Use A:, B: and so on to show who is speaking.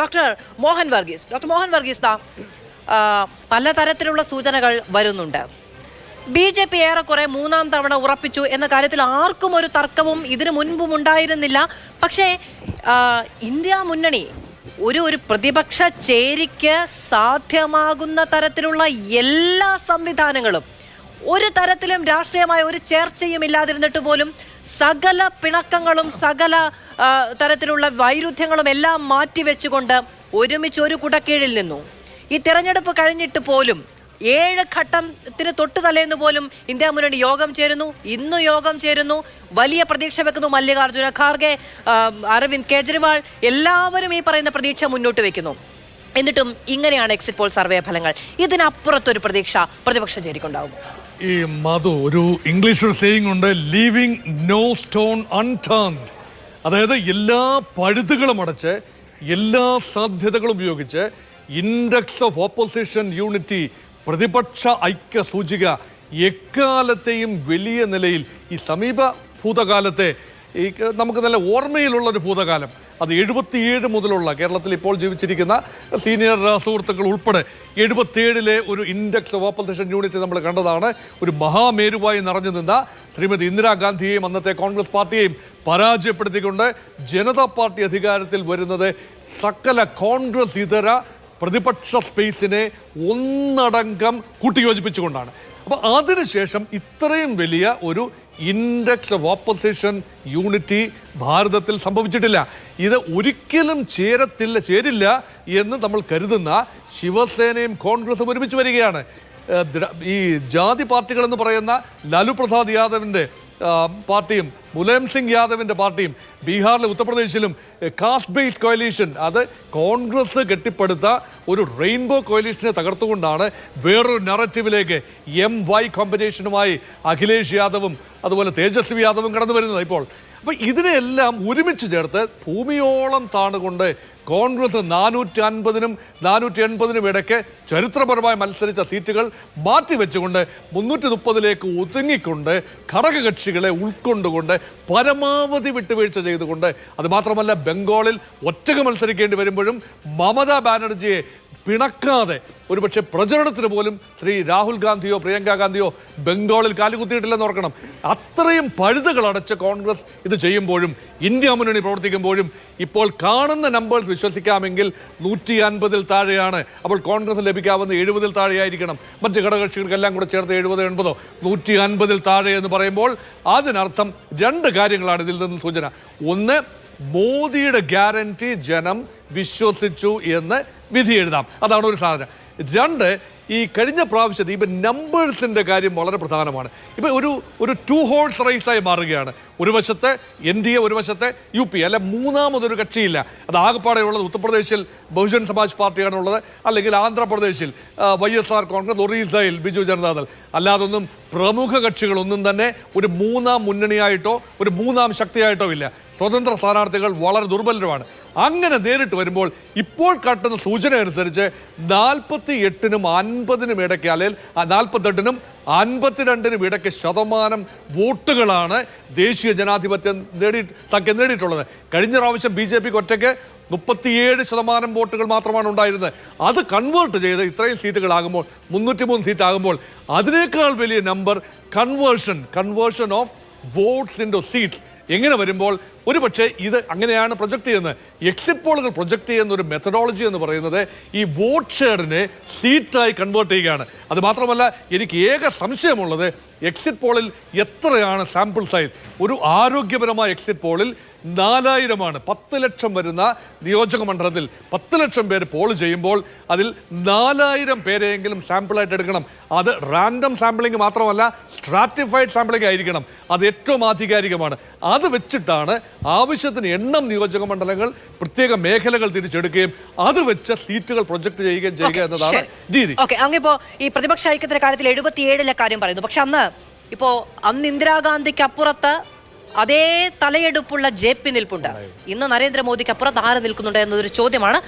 A: Doctor Mohan Varghese. Doctor Mohan Varghese ദാ പലതരത്തിലുള്ള സൂചനകൾ വരുന്നുണ്ട്. ബി ജെ പി ഏറെക്കുറെ മൂന്നാം തവണ ഉറപ്പിച്ചു എന്ന കാര്യത്തിൽ ആർക്കും ഒരു തർക്കവും ഇതിനു മുൻപും ഉണ്ടായിരുന്നില്ല. പക്ഷേ ഇന്ത്യ മുന്നണി ഒരു ഒരു പ്രതിപക്ഷ ചേരിക്ക് സാധ്യമാകുന്ന തരത്തിലുള്ള എല്ലാ സംവിധാനങ്ങളും ഒരു തരത്തിലും രാഷ്ട്രീയമായ ഒരു ചേർച്ചയും ഇല്ലാതിരുന്നിട്ട് പോലും സകല പിണക്കങ്ങളും സകല തരത്തിലുള്ള വൈരുദ്ധ്യങ്ങളും എല്ലാം മാറ്റിവെച്ചുകൊണ്ട് ഒരുമിച്ച് ഒരു കുടക്കീഴിൽ നിന്നു. ഈ തിരഞ്ഞെടുപ്പ് കഴിഞ്ഞിട്ട് പോലും ഏഴ് ഘട്ടത്തിന് തൊട്ട് തലേന്ന് പോലും ഇന്ത്യ മുന്നണി യോഗം ചേരുന്നു. ഇന്ന് യോഗം ചേരുന്നു. വലിയ പ്രതീക്ഷ വെക്കുന്നു മല്ലികാർജുന ഖാർഗെ അരവിന്ദ് കെജ്രിവാൾ. എല്ലാവരും ഈ പറയുന്ന പ്രതീക്ഷ മുന്നോട്ട് വെക്കുന്നു. എന്നിട്ടും ഇങ്ങനെയാണ് എക്സിറ്റ് പോൾ സർവേ ഫലങ്ങൾ. ഇതിനപ്പുറത്തൊരു പ്രതീക്ഷ പ്രതിപക്ഷ ചേരിക്കുണ്ടാവും
B: ഈ മധു ഒരു ഇംഗ്ലീഷ് സേയിങ് ഉണ്ട് ലീവിങ് നോ സ്റ്റോൺ അൺടേൺഡ് അതായത് എല്ലാ പഴുതുകളും അടച്ച് എല്ലാ സാധ്യതകളും ഉപയോഗിച്ച് ഇൻഡെക്സ് ഓഫ് ഓപ്പോസിഷൻ യൂണിറ്റി പ്രതിപക്ഷ ഐക്യ സൂചിക എക്കാലത്തെയും വലിയ നിലയിൽ ഈ സമീപ ഭൂതകാലത്തെ ഈ നമുക്ക് നല്ല ഓർമ്മയിലുള്ള ഒരു ഭൂതകാലം. അത് എഴുപത്തിയേഴ് മുതലുള്ള കേരളത്തിൽ ഇപ്പോൾ ജീവിച്ചിരിക്കുന്ന സീനിയർ സുഹൃത്തുക്കൾ ഉൾപ്പെടെ എഴുപത്തിയേഴിലെ ഒരു ഇൻഡക്സ് ഓപ്പോസിഷൻ യൂണിറ്റ് നമ്മൾ കണ്ടതാണ്. ഒരു മഹാമേരുവായി നിറഞ്ഞു നിന്ന ശ്രീമതി ഇന്ദിരാഗാന്ധിയെയും അന്നത്തെ കോൺഗ്രസ് പാർട്ടിയെയും പരാജയപ്പെടുത്തിക്കൊണ്ട് ജനതാ പാർട്ടി അധികാരത്തിൽ വരുന്നത് സകല കോൺഗ്രസ് ഇതര പ്രതിപക്ഷ സ്പേസിനെ ഒന്നടങ്കം കൂട്ടിയോജിപ്പിച്ചുകൊണ്ടാണ്. അപ്പോൾ അതിനുശേഷം ഇത്രയും വലിയ ഒരു ഇൻഡക്സ് ഓഫ് ഓപ്പോസിഷൻ യൂണിറ്റി ഭാരതത്തിൽ സംഭവിച്ചിട്ടില്ല. ഇത് ഒരിക്കലും ചേരത്തില്ല ചേരില്ല എന്ന് നമ്മൾ കരുതുന്ന ശിവസേനയും കോൺഗ്രസും ഒരുമിച്ച് വരികയാണ്. ഈ ജാതി പാർട്ടികൾ എന്ന് പറയുന്ന ലാലു പ്രസാദ് യാദവിന്റെ പാർട്ടിയും മുലായം സിംഗ് യാദവിന്റെ പാർട്ടിയും ബീഹാറിലും ഉത്തർപ്രദേശിലും കാസ്റ്റ് ബേസ്ഡ് കോയലീഷൻ അത് കോൺഗ്രസ് കെട്ടിപ്പടുത്ത ഒരു റെയിൻബോ കോയലീഷനെ തകർത്തുകൊണ്ടാണ് വേറൊരു നറേറ്റീവിലേക്ക് എം വൈ കോമ്പിനേഷനുമായി അഖിലേഷ് യാദവും അതുപോലെ തേജസ്വി യാദവും കടന്നു വരുന്നത് ഇപ്പോൾ അപ്പോൾ ഇതിനെല്ലാം ഒരുമിച്ച് ചേർത്ത് ഭൂമിയോളം താണുകൊണ്ട് കോൺഗ്രസ് നാനൂറ്റി അൻപതിനും നാനൂറ്റി എൺപതിനും ഇടയ്ക്ക് ചരിത്രപരമായി മത്സരിച്ച സീറ്റുകൾ മാറ്റിവെച്ചുകൊണ്ട് മുന്നൂറ്റി മുപ്പതിലേക്ക് ഒതുങ്ങിക്കൊണ്ട് ഘടകകക്ഷികളെ ഉൾക്കൊണ്ടുകൊണ്ട് പരമാവധി വിട്ടുവീഴ്ച ചെയ്തുകൊണ്ട് അതുമാത്രമല്ല ബംഗാളിൽ ഒറ്റയ്ക്ക് മത്സരിക്കേണ്ടി വരുമ്പോഴും മമതാ ബാനർജിയെ പിണക്കാതെ. ഒരുപക്ഷെ പ്രചരണത്തിന് പോലും ശ്രീ രാഹുൽ ഗാന്ധിയോ പ്രിയങ്ക ഗാന്ധിയോ ബംഗാളിൽ കാലുകുത്തിയിട്ടില്ലെന്ന് ഓർക്കണം. അത്രയും പഴുതുകൾ അടച്ച് കോൺഗ്രസ് ഇത് ചെയ്യുമ്പോഴും ഇന്ത്യ മുന്നണി പ്രവർത്തിക്കുമ്പോഴും ഇപ്പോൾ കാണുന്ന നമ്പേഴ്സ് വിശ്വസിക്കാമെങ്കിൽ നൂറ്റി അൻപതിൽ താഴെയാണ്. അപ്പോൾ കോൺഗ്രസ് ലഭിക്കാവുന്ന എഴുപതിൽ താഴെയായിരിക്കണം. മറ്റ് ഘടകകക്ഷികൾക്കെല്ലാം കൂടെ ചേർത്ത് എഴുപത് എൺപതോ. നൂറ്റി അൻപതിൽ താഴെ എന്ന് പറയുമ്പോൾ അതിനർത്ഥം രണ്ട് കാര്യങ്ങളാണ് ഇതിൽ നിന്ന് സൂചന. ഒന്ന് മോദിയുടെ ഗ്യാരണ്ടി ജനം വിശ്വസിച്ചു എന്ന്. വിധി എഴുതാം. അതാണ് ഒരു സാധനം. രണ്ട് ഈ കഴിഞ്ഞ പ്രാവശ്യത്തെ ഇപ്പം നമ്പേഴ്സിന്റെ കാര്യം വളരെ പ്രധാനമാണ്. ഇപ്പം ഒരു ഒരു ടു ഹോൾസ് റേസായി മാറുകയാണ്. ഒരു വശത്തെ എൻ ഡി എ ഒരു വശത്തെ യു പി അല്ല മൂന്നാമതൊരു കക്ഷിയില്ല. അത് ആകപ്പാടെ ഉള്ളത് ഉത്തർപ്രദേശിൽ ബഹുജൻ സമാജ് പാർട്ടിയാണുള്ളത് അല്ലെങ്കിൽ ആന്ധ്രാപ്രദേശിൽ വൈ എസ് ആർ കോൺഗ്രസ് ഒറീസയിൽ ബിജു ജനതാദൾ. അല്ലാതൊന്നും പ്രമുഖ കക്ഷികളൊന്നും തന്നെ ഒരു മൂന്നാം മുന്നണിയായിട്ടോ ഒരു മൂന്നാം ശക്തിയായിട്ടോ ഇല്ല. സ്വതന്ത്ര സ്ഥാനാർത്ഥികൾ വളരെ ദുർബലരുമാണ്. അങ്ങനെ നേരിട്ട് വരുമ്പോൾ ഇപ്പോൾ കാട്ടുന്ന സൂചന അനുസരിച്ച് നാൽപ്പത്തി എട്ടിനും അൻപതിനും ഇടയ്ക്ക് അല്ലെങ്കിൽ നാൽപ്പത്തെട്ടിനും അൻപത്തിരണ്ടിനും ഇടയ്ക്ക് ശതമാനം വോട്ടുകളാണ് ദേശീയ ജനാധിപത്യം നേടി സഖ്യം നേടിയിട്ടുള്ളത്. കഴിഞ്ഞ പ്രാവശ്യം ബി ജെ പിക്ക് ഒറ്റയ്ക്ക് മുപ്പത്തിയേഴ് ശതമാനം വോട്ടുകൾ മാത്രമാണ് ഉണ്ടായിരുന്നത്. അത് കൺവേർട്ട് ചെയ്ത് ഇത്രയും സീറ്റുകളാകുമ്പോൾ മുന്നൂറ്റി മൂന്ന് സീറ്റ് ആകുമ്പോൾ അതിനേക്കാൾ വലിയ number conversion conversion of votes in seats എങ്ങനെ വരുമ്പോൾ ഒരു പക്ഷേ ഇത് അങ്ങനെയാണ് പ്രൊജക്റ്റ് ചെയ്യുന്നത്? എക്സിറ്റ് പോളുകൾ പ്രൊജക്റ്റ് ചെയ്യുന്ന ഒരു മെത്തഡോളജി എന്ന് പറയുന്നത് ഈ വോട്ട് ഷെയറിനെ സീറ്റായി കൺവേർട്ട് ചെയ്യുകയാണ്. അത് മാത്രമല്ല എനിക്ക് ഏക സംശയമുള്ളത് എക്സിറ്റ് പോളിൽ എത്രയാണ് സാമ്പിൾ സൈസ് ഒരു ആരോഗ്യപരമായ എക്സിറ്റ് പോളിൽ നാലായിരമാണ്. പത്ത് ലക്ഷം വരുന്ന നിയോജക മണ്ഡലത്തിൽ പത്ത് ലക്ഷം പേര് പോൾ ചെയ്യുമ്പോൾ അതിൽ നാലായിരം പേരെയെങ്കിലും സാമ്പിളായിട്ട് എടുക്കണം. അത് റാൻഡം സാമ്പിളിംഗ് മാത്രമല്ല സ്ട്രാറ്റിഫൈഡ് സാമ്പിളിംഗ് ആയിരിക്കണം. അത് ഏറ്റവും ആധികാരികമാണ്. അത് വെച്ചിട്ടാണ് ആവശ്യത്തിന് എണ്ണം നിയോജക മണ്ഡലങ്ങൾ പ്രത്യേക മേഖലകൾ തിരിച്ചെടുക്കുകയും അത് വെച്ച് സീറ്റുകൾ പ്രൊജക്ട് ചെയ്യുകയും ചെയ്യുക എന്നതാണ് രീതി.
A: ഓക്കെ അങ്ങിപ്പോ ഈ പ്രതിപക്ഷ ഐക്യത്തിന്റെ കാര്യത്തിൽ എഴുപത്തിയേഴിലെ കാര്യം പറയുന്നു. പക്ഷെ അന്ന് ഇപ്പോ അന്ന് ഇന്ദിരാഗാന്ധിക്ക് അപ്പുറത്ത് അതേ തലയെടുപ്പുള്ള ജെ പി നിൽപ്പുണ്ട്. ഇന്ന് നരേന്ദ്രമോദിക്ക് അപ്പുറത്ത് ആര് നിൽക്കുന്നുണ്ട് എന്നതൊരു ചോദ്യമാണ്.